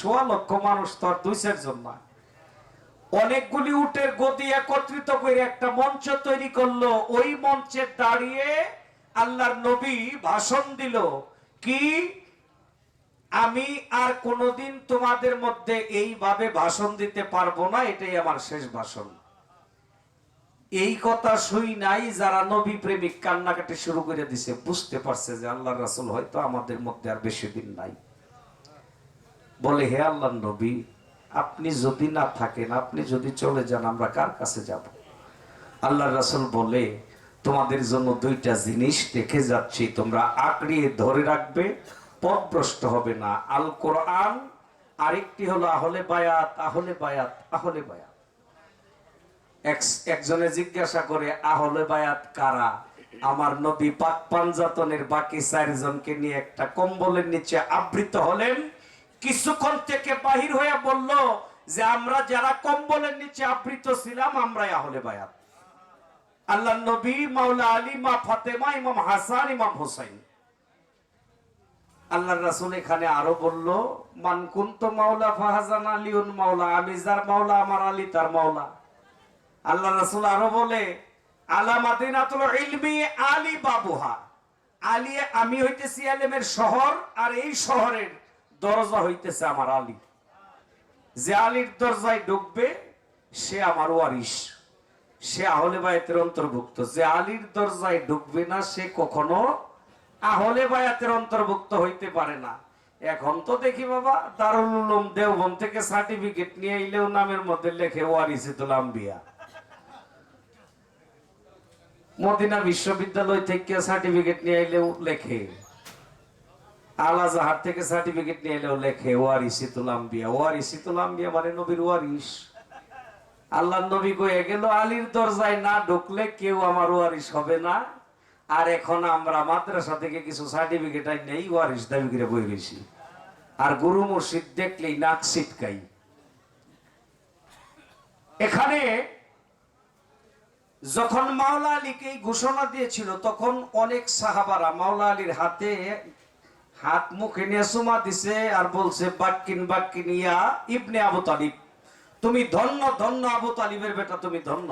সোয়া লক্ষ মানুষ তো আর দুই চারজন না অনেকগুলি উটের গদি একত্রিত করে একটা মঞ্চ তৈরি করল। ওই মঞ্চে দাঁড়িয়ে আল্লাহর নবী ভাষণ দিল কি, আমি আর কোনোদিন তোমাদের মধ্যে এইভাবে ভাষণ দিতে পারব না, এটাই আমার শেষ ভাষণ। এই কথা শুই নাই, যারা নবী প্রেমিক কান্নাকাটি শুরু করে দিছে, বুঝতে পারছে যে আল্লাহ রাসুল হয়তো আমাদের মধ্যে আর বেশি দিন নাই। বলে, হে আল্লাহ নবী, আপনি যদি না থাকেন, আপনি যদি চলে যান, আমরা কার কাছে যাব? আল্লাহ রাসুল বলে, তোমাদের জন্য দুইটা জিনিস দেখে যাচ্ছি, তোমরা আঁকড়িয়ে ধরে রাখবে, পথভ্রষ্ট হবে না। আল কোরআন আরেকটি হলো, আহলে বায়াত আহলে বায়াত আহলে বায়াত। একজনে জিজ্ঞাসা করে, আহলে বায়াত কারা? আমার নবী পাক পাঞ্জাতনের বাকি চারজনকে নিয়ে একটা কম্বলের নিচে আবৃত হলেন কিছুক্ষণ থেকে বাহির হয়ে বলল যে, আমরা যারা কম্বলের নিচে আবৃত ছিলাম, আমরাই আহলে বায়াত। আল্লাহ নবী, মাওলা আলী, মা ফাতেমা, ইমাম হাসান, ইমাম হোসাইন। আল্লাহ রাসুল এখানে আরও বলল মানকুন্ত মাওলা ফাহাজান আলিউন, মাওলা আমি যার মাওলা, আমার আলী তার মাওলা। আল্লাহ রাসুল আরও বলে আলামাদিনাতুল ইলমি আলী বাবুহা। আলী আমি হইতেছি আলেমের শহর, আর এই শহরের দরজা হইতেছে আমার আলী। যে আলীর দরজায় ঢুকবে, সে আমার ওয়ারিস সে আহলে বায়াতের অন্তর্ভুক্ত। যে আলীর দরজায় ঢুকবে না, সে কখনো আহলে বায়াতের অন্তর্ভুক্ত হইতে পারে না। এখন তো দেখি বাবা, দারুল উলুম দেওবন থেকে সার্টিফিকেট নিয়ে এলেও নামের মধ্যে লেখে ওয়ারিসিতুল আম্বিয়া। মদিনা বিশ্ববিদ্যালয় থেকে সার্টিফিকেট নিয়ে এলেও লেখে। আলাজাহার থেকে সার্টিফিকেট নিয়ে এলেও লেখে ওয়ারিসিতুল আম্বিয়া। ওয়ারিসিতুল আম্বিয়া মানে নবীর ওয়ারিস আল্লাহ নবী কয়ে গেল, আলীর দরজায় না ঢুকলে কেউ আমার ওয়ারিস হবে না। আর এখন আমরা মাদ্রাসা থেকে কিছু সার্টিফিকেট নেই ওয়ারিস দাবি করে বই বেশি। আর গুরু মসজিদ দেখলেই নাক ছিটকাই। এখানে যখন মাওলা আলীকে ঘোষণা দিয়েছিল, তখন অনেক সাহাবারা মাওলা আলীর হাতে হাত মুখে নিয়ে সুমা দিছে আর বলছে, বাক্কিন বাক্কিন, ইয়া ইবনে আবু তালিব। তুমি ধন্য ধন্য আবু তালিবের বেটা, তুমি ধন্য।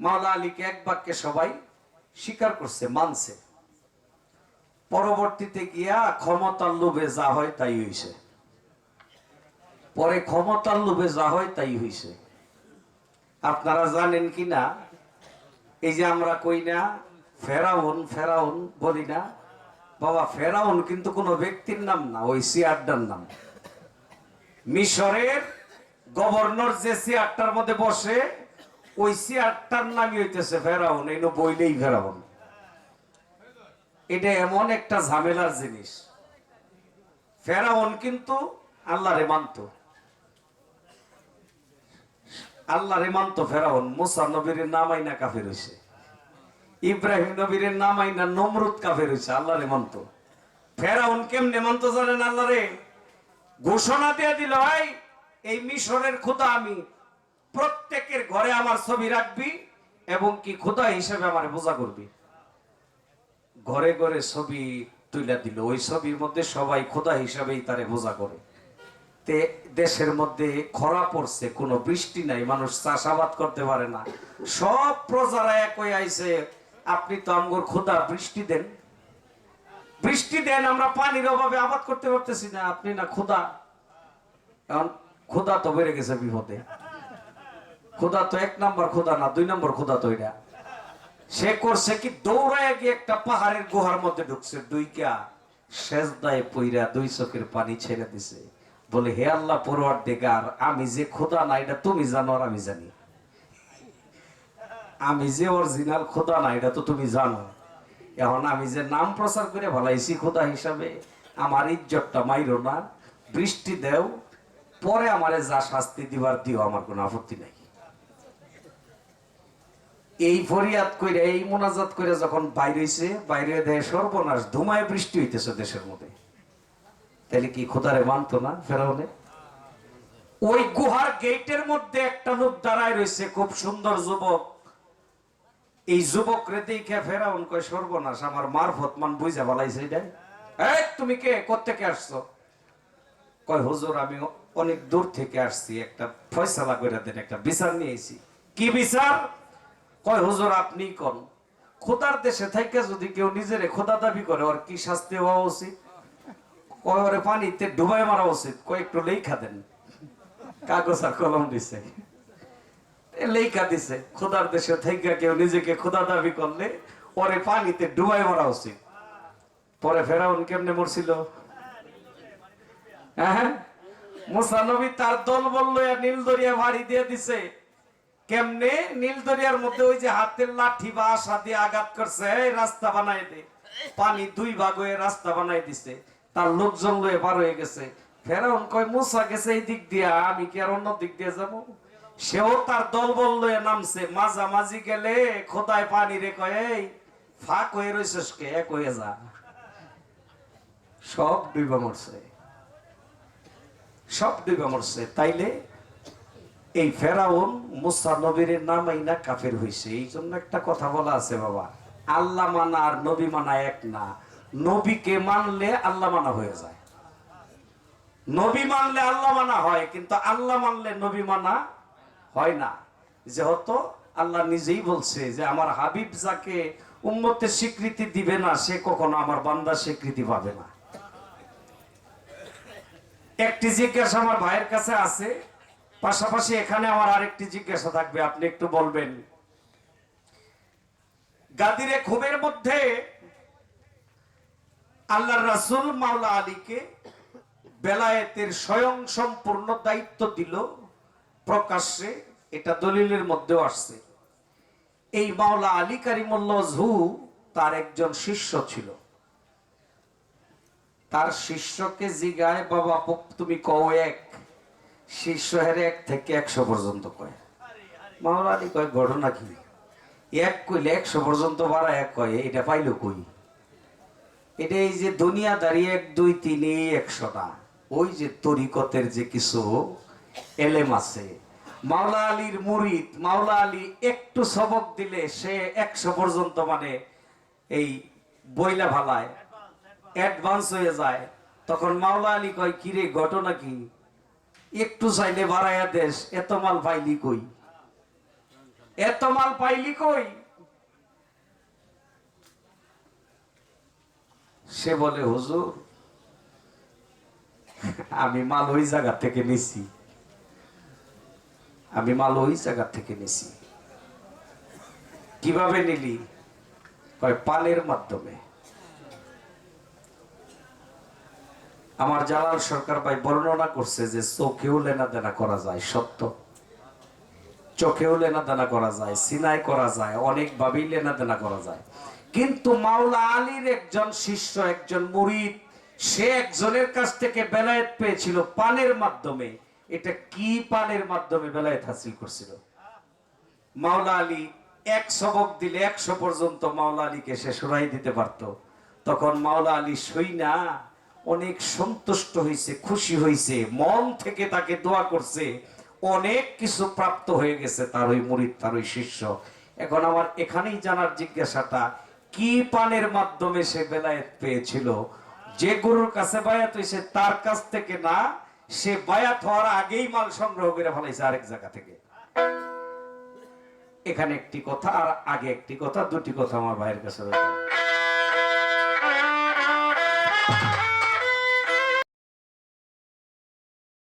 মাওলা আলীকে এক বাক্যে সবাই স্বীকার করছে, মানছে। পরবর্তীতে গিয়া ক্ষমতার লোভে যা হয় তাই হইছে। পরে ক্ষমতার লোভে যা হয় তাই হইছে। আপনারা জানেন কি না এই যে আমরা কই না, ফেরাউন ফেরাউন বলি না বাবা ফেরাউন কিন্তু কোনো ব্যক্তির নাম না, ওই সিয়ারটার নাম। মিশরের গভর্নর যে চেয়ারটার মধ্যে বসে, ওই চেয়ারটার নামই হইতেছে ফেরাউন, এই নো বইলেই ফেরাউন। এটা এমন একটা ঝামেলার জিনিস। ফেরাউন কিন্তু আল্লাহরে মানত। আল্লাহরে মানত ফেরাউন, মুসা নবীর নামাই না কাফের হইছে। ইব্রাহিম নবীর নাম আইনা নমরুদ কাফের হইছে আল্লাহরে মানত ফেরাউন কেমনে মানত জানেন আল্লাহরে ঘোষণা দিয়ে দিল ভাই এই মিশরের খুদা আমি প্রত্যেকের ঘরে আমার ছবি রাখবি এবং কি খুদা হিসেবে আমার বোঝা করবি। ঘরে ঘরে ছবি তুলে দিল, ওই ছবির মধ্যে সবাই খোদা হিসাবেই তারে বোঝা করে। তে, দেশের মধ্যে খরা পড়ছে, কোনো বৃষ্টি নাই, মানুষ চাষাবাদ করতে পারে না। সব প্রজারা এক হয়ে আইছে আপনি তো আমগর খোদা, বৃষ্টি দেন। বৃষ্টি দেন, আমরা পানির অভাবে আবাদ করতে পারতেছি না। আপনি না খোদা? এখন খোদা তো বেড়ে গেছে বিপদে। খোদা তো এক নম্বর খোদা না, দুই নম্বর খোদা তো এটা। সে করছে কি, দৌড়ায় গিয়ে একটা পাহাড়ের গুহার মধ্যে ঢুকছে দুই কা শেষ দায় পইরা দুই চোখের পানি ছেড়ে দিছে। বলে, হে আল্লাহ পড়ুয়ার দেগার, আমি যে খোদা না, এটা তুমি জানো আর আমি জানি। আমি যে অরিজিনাল খোদা না, এটা তো তুমি জানো। এখন আমি যে নাম প্রচার করে ভালাইছি খোদা হিসাবে, আমার ইজ্জতটা মাইরো না, বৃষ্টি দেও, পরে আমারে যা শাস্তি দিবার দিও, আমার কোনো আপত্তি নাই। এই ফরিয়াদ কইরা, এই মোনাজাত করে যখন বাইরে হইছে, বাইরে দেয় সর্বনাশ, ধুমায় বৃষ্টি হইতেছে দেশের মধ্যে। তাহলে কি খোদারে মানতো না ফেরাউনে? ওই গুহার গেটের মধ্যে একটা লোক দাঁড়ায় রয়েছে খুব সুন্দর যুবক। এই যুবক রে দেখে ফেরাউন সর্বনাশ, আমার মারফত মান বুঝা বলাইছে এটা এই, তুমি কে? কোত্থেকে আসছো? কয়, হুজুর, আমি অনেক দূর থেকে আসছি, একটা ফয়সালা করে দেন, একটা বিচার নিয়েছি কি বিচার? কয়, হুজুর, আপনি কোন? খোদার দেশে থেকে যদি কেউ নিজের খোদা দাবি করে, ওর কি শাস্তি হওয়া উচিত? কয়, ওরে পানিতে ডুবাই মারা উচিত। কয়, একটু লেখা দেন। কাগজ আর কলম দিছে। লেখা দিছে, খোদার দেশে থেকে কেউ নিজেকে খোদা দাবি করলে ওরে পানিতে ডুবাই উচিত। পরে ফেরাউন কেমনে মরছিল? হ্যাঁ মুসা নবী তার দল বলল নীল দরিয়া দিয়ে দিছে। কেমনে? নীল দরিয়ার মধ্যে ওই যে হাতের লাঠি বা আশা দিয়ে আঘাত করছে রাস্তা বানাই দে। পানি দুই ভাগ হয়ে রাস্তা বানাই দিছে। তার লোকজন লয়ে পার হয়ে গেছে। ফেরাউন কয়, মুসা গেছে এই দিক দিয়া, আমি কি আর অন্য দিক দিয়ে যাব? সেও তার দল বল লয়ে নামছে, মাঝামাঝি গেলে খোদায় পানি রে কয় ফাঁক হয়ে রয়েছিস কে? এক হয়ে যা। সব ডুইবা মরছে। সব ডুইবা মরছে। তাইলে এই ফেরাউন মুসা নবীর নামাই না কাফের হইছে? এই জন্য একটা কথা বলা আছে বাবা। আল্লাহ মানা আর নবী মানা এক না। নবীকে মানলে আল্লাহ মানা হয়ে যায়। নবী মানলে আল্লাহ মানা হয়, কিন্তু আল্লাহ মানলে নবী মানা হয় না। যেহেতু আল্লাহ নিজেই বলছে যে, আমার হাবিব যাকে উম্মতের স্বীকৃতি দিবে না, সে কখনো আমার বান্দার স্বীকৃতি পাবে না। একটি জিজ্ঞাসা আমার ভাইয়ের কাছে আছে। পাশাপাশি এখানে আমার আরেকটি জিজ্ঞাসা থাকবে, আপনি একটু বলবেন। গাদিরে খুবের মধ্যে আল্লাহ রাসুল মাওলা আলীকে বেলায়েতের স্বয়ং সম্পূর্ণ দায়িত্ব দিল। প্রকাশ্যে, এটা দলিলের মধ্যেও আসছে। এই মাওলা আলী কারিমুল্লাহ তার একজন শিষ্য ছিল। তার শিষ্যকে জিগায়, বাবা তুমি কও এক। শিষ্য হেরে এক থেকে একশো পর্যন্ত কয়। মাওলা আলী কয়, ঘটনা কি? এক কইলে একশো পর্যন্ত বাড়া এক কয়, এটা পাইলো কই? এটা এই যে দুনিয়াদারি এক, দুই, তিন, এই একশো না ওই যে তরিকতের যে কিছু এলেম আছে। মাওলা আলীর মুরিদ, মাওলা আলী একটু সবক দিলে সে একশো পর্যন্ত মানে এই বইলা ভালায় অ্যাডভান্স হয়ে যায়। তখন মাওলা আলী কয়, কিরে, ঘটনা কি? একটু চাইলে বাড়াইয়া দেশ এত মাল পাইলি কই? এত মাল পাইলি কই? সে বলে, হুজুর, আমি মাল ওই জায়গা থেকে নিছি। আমি মাল ওই জায়গা থেকে নিছি। কীভাবে নিলি? পালের মাধ্যমে। আমার জালাল সরকার ভাই বর্ণনা করছে যে চোখেও লেনা দেনা করা যায়, সত্য। চোখেও লেনা দেনা করা যায় সিনাই করা যায় অনেক ভাবেই লেনা দেনা করা যায়। কিন্তু মাওলা আলীর একজন শিষ্য, একজন মুরিদ, সে একজনের কাছ থেকে বেলায়েত পেয়েছিল পানের মাধ্যমে। এটা কি পানের মাধ্যমে বেলায়েত হাসিল করছিল? মাওলা আলী এক সবক দিলে একশো পর্যন্ত মাওলা আলীকে সে সরাই দিতে পারত। তখন মাওলা আলী সই না অনেক সন্তুষ্ট হয়েছে খুশি হয়েছে মন থেকে তাকে দোয়া করছে। অনেক কিছু প্রাপ্ত হয়ে গেছে তার ওই মুরিদ, তার ওই শিষ্য। এখন আমার এখানেই জানার জিজ্ঞাসাটা, কি পানের মাধ্যমে সে বেলায়েত পেয়েছিল? যে গুরুর কাছে বায়াত হয়েছে তার কাছ থেকে না সে বায়াত হওয়ার আগেই মাল সংগ্রহ করে ফেলাইছে আরেক জায়গা থেকে। এখানে একটি কথা আর আগে একটি কথা, দুটি কথা আমার ভাইয়ের কাছে রয়েছে